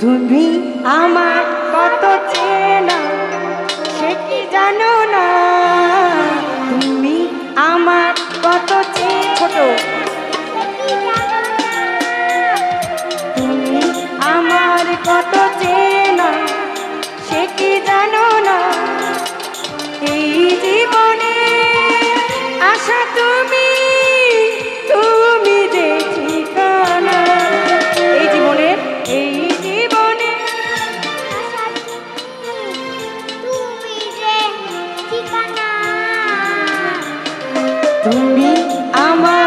তুমি আমার কত চেনা, সে কি জানো না? তুমি আমার কত ছোট। তুমি আমার কত চেনা, সে কি জানো না? এই জীবনে আশা তুমি তুমি আমার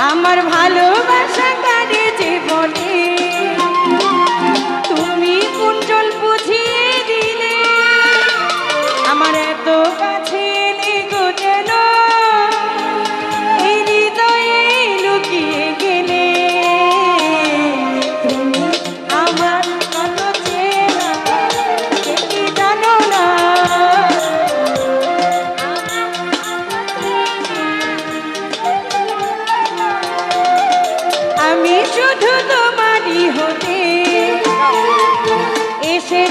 আমার ভালোবাসা কারে জীবনে।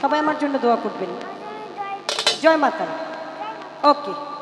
সবাই আমার জন্য দোয়া করবেন। জয় মাতা। ওকে।